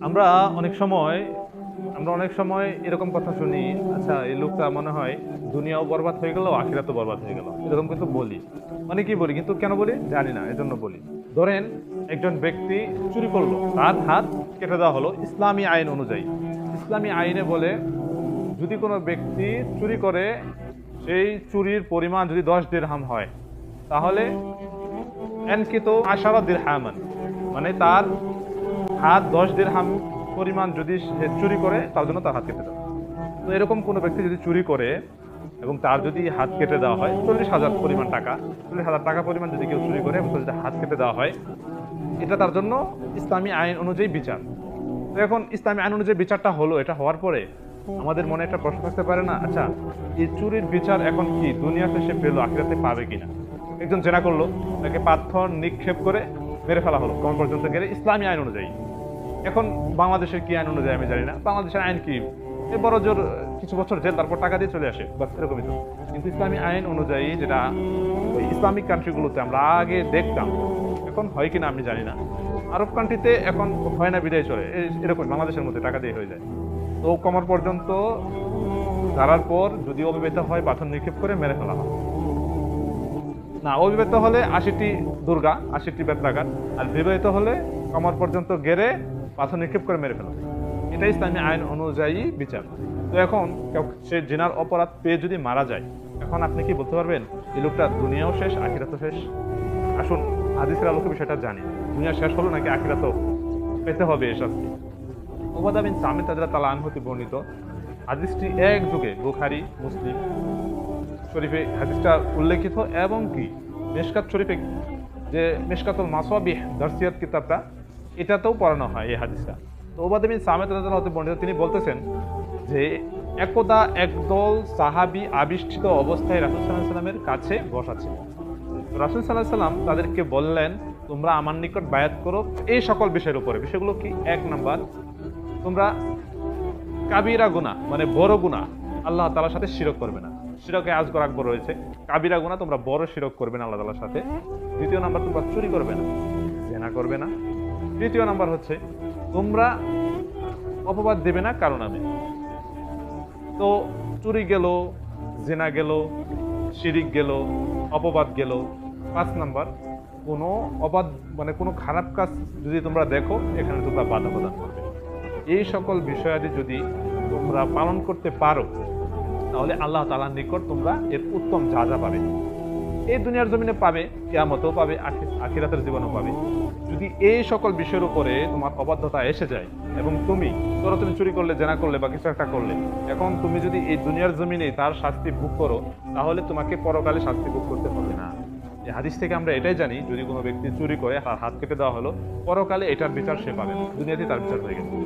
আমরা অনেক সময়, আমরা অনেক সময় এরকম কথা শুনি আচ্ছা এই লোকটা মনে হয় দুনিয়াও বরবাদ হয়ে গেল, আখিরাতও বরবাদ হয়ে গেল। এরকম কিন্তু বলি। অনেকেই বলি? কিন্তু কেন বলি? জানি না, এজন্য বলি। ধরেন, একজন ব্যক্তি চুরি করল, তার হাত কেটে দেওয়া হলো ইসলামী আইন অনুযায়ী। ইসলামী আইনে বলে, যদি কোনো ব্যক্তি চুরি করে, সেই চুরির পরিমাণ যদি দশ দিরহাম হয়, তাহলে এনকিত আশারা দিরহামান মানে তার হাত দশ দিরহাম পরিমাণ যদি সে চুরি করে, তার জন্য তার হাত কেটে দেওয়া তো এরকম কোনো ব্যক্তি যদি চুরি করে এবং তার যদি হাত কেটে দেওয়া হয়, চল্লিশ হাজার পরিমাণ টাকা, চল্লিশ হাজার টাকা পরিমাণ যদি কেউ চুরি করে এবং যদি হাত কেটে দেওয়া হয়, এটা তার জন্য ইসলামী আইন অনুযায়ী বিচার। তো এখন ইসলামী আইন অনুযায়ী বিচারটা হলো, এটা হওয়ার পরে আমাদের মনে একটা প্রশ্ন থাকতে পারে না আচ্ছা এই চুরির বিচার এখন কি দুনিয়াতে সে পেল, আখিরাতে পাবে কিনা? একজন জেনা করল, তাকে পাথর নিক্ষেপ করে মেরে ফেলা হলো কোন পর্যন্ত গেলে ইসলামী আইন অনুযায়ী। এখন বাংলাদেশের কি আইন অনুযায়ী আমি জানি না। বাংলাদেশের আইন কি? এ বড় জোর কিছু বছর জেল, তারপর টাকা দিয়ে চলে আসে। বাস, এরকমই তো। কিন্তু ইসলামী আইন অনুযায়ী যেটা ওই ইসলামিক কান্ট্রিগুলোতে আমরা আগে দেখতাম, এখন হয় কিনা আমি জানি না। আরব কান্ট্রিতে এখন হয় না, বিদায় চলে। এরকম বাংলাদেশের মধ্যে টাকা দিয়ে হয়ে যায়। তো কমর পর্যন্ত দাঁড়ার পর যদি অবিবাহিত হয় পাথর নিক্ষেপ করে মেরে ফেলা হয়। না, অবিবাহিত হলে আশিটি দুর্গা, আশিটি বেত্রাঘাত আর বিবাহিত হলে কমর পর্যন্ত গেড়ে পাথর নিক্ষেপ করে মেরে ফেলা এটা ইসলামী আইন অনুযায়ী বিচার। তো এখন সে জেনার অপরাধ পেয়ে যদি মারা যায়, এখন আপনি কি বলতে পারবেন এই লোকটা দুনিয়াও শেষ, আখিরাতও শেষ? আসুন, হাদিসের আলোকে বিষয়টা জানি। দুনিয়া শেষ হলো নাকি আখিরাতও? পেতে হবে এসব ওবাদা বিন সামিত তাজরা তালা আনহতি বর্ণিত, হাদিসটি এক যুগে বুখারি, মুসলিম শরীফে হাদিসটা উল্লেখিত এবং কি? মেশকাত শরীফে যে মেশকাতুল মাসওয়াবিহ দার্সিয়াত কিতাবটা এটাতেও পড়ানো হয় এই হাদিসটা। তো ওবাদে বিন সামেদ হতে বর্ণিত, তিনি বলতেছেন যে, একদা একদল সাহাবি আবিষ্ঠিত অবস্থায় রাসূল আলাইহি সাল্লামের কাছে বসা ছিল। রাসূল সাল্লাল্লাহু সাল্লাম তাদেরকে বললেন, তোমরা আমার নিকট বায়াত করো এই সকল বিষয়ের উপরে। বিষয়গুলো কি? এক নাম্বার, তোমরা কাবিরা গুনাহ মানে বড় গুনাহ, আল্লাহ তালার সাথে শিরক করবে না। শিরকে আজগর আকবর রয়েছে। কাবিরা গুনাহ তোমরা বড় শিরক করবে না আল্লাহ তালার সাথে। দ্বিতীয় নাম্বার, তোমরা চুরি করবে না, জেনা করবে না। তৃতীয় নাম্বার হচ্ছে, তোমরা অপবাদ দেবে না কারণ আমি তো চুরি গেল, জেনা গেল, শিরিক গেল, অপবাদ গেল। পাঁচ নাম্বার, কোনো অবাধ মানে কোনো খারাপ কাজ যদি তোমরা দেখো, এখানে তোমরা বাধা প্রদান করবে। এই সকল বিষয়াদি যদি তোমরা পালন করতে পারো, তাহলে আল্লাহ তালার নিকট তোমরা এর উত্তম যা যা পাবে। এই দুনিয়ার জমিনে পাবে, কেয়ামতেও পাবে আখিরাতের জীবনও পাবে। যদি এই সকল বিষয়ের উপরে তোমার অবাধ্যতা এসে যায় এবং তুমি ধরো তুমি চুরি করলে, জেনা করলে বা কিছু একটা করলে, এখন তুমি যদি এই দুনিয়ার জমিনে তার শাস্তি ভোগ করো, তাহলে তোমাকে পরকালে শাস্তি ভোগ করতে হবে না। এই হাদিস থেকে আমরা এটাই জানি, যদি কোনো ব্যক্তি চুরি করে তার হাত কেটে দেওয়া হলো, পরকালে এটার বিচার সে পাবে দুনিয়াতে তার বিচার হয়ে গেছে।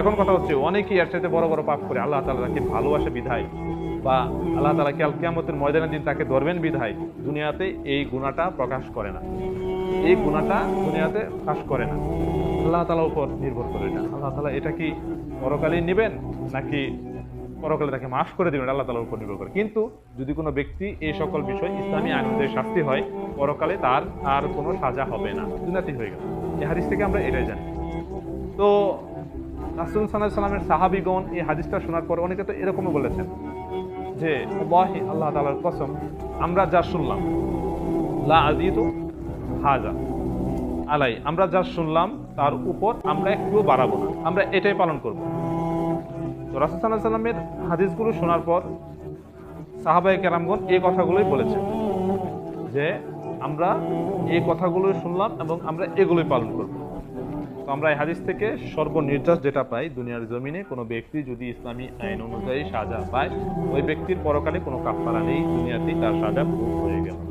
এখন কথা হচ্ছে, অনেকেই এর চাইতে বড় বড় পাপ করে, আল্লাহ তালা তাকে ভালোবাসে বিধায়। বা আল্লাহ তালা কেয়াল কিয়ামতের ময়দানের দিন তাকে ধরবেন বিধায়? দুনিয়াতে এই গুণাটা প্রকাশ করে না। এই গুণাটা দুনিয়াতে প্রকাশ করে না। আল্লাহ তালার উপর নির্ভর করে না। আল্লাহ তালা এটা কি পরকালেই নেবেন, নাকি পরকালে তাকে মাফ করে দিবেন? আল্লাহ তালার উপর নির্ভর করে। কিন্তু যদি কোনো ব্যক্তি এই সকল বিষয় ইসলামী অনুযায়ী শাস্তি হয়, পরকালে তার আর কোনো সাজা হবে না। দুনিয়াতেই হয়ে গেল। এই হাদিস থেকে আমরা এটাই জানি। তো রাসুল সাল্লাহ সাল্লামের সাহাবিগণ এই হাদিসটা শোনার পর অনেকে তো এরকমও বলেছেন। যে আল্লাহি তালার কসম, আমরা যা শুনলাম, লা আজিদু হাজা আলাই, আমরা যা শুনলাম, তার উপর আমরা একটুও বাড়াবো না। আমরা এটাই পালন করব। তো রাসুল সাল্লামের হাদিসগুলো শোনার পর সাহাবাই কেরামগণ এই কথাগুলোই বলেছেন যে, আমরা এই কথাগুলো শুনলাম এবং আমরা এগুলোই পালন করব। আমরা এই হাদিস থেকে সর্বনির্যাস যেটা পাই দুনিয়ার জমিনে, কোনো ব্যক্তি যদি ইসলামী আইন অনুযায়ী সাজা পায়, ওই ব্যক্তির পরকালে কোনো কাফারা নেই, দুনিয়াতেই তার সাজা ভোগ হয়ে গেল।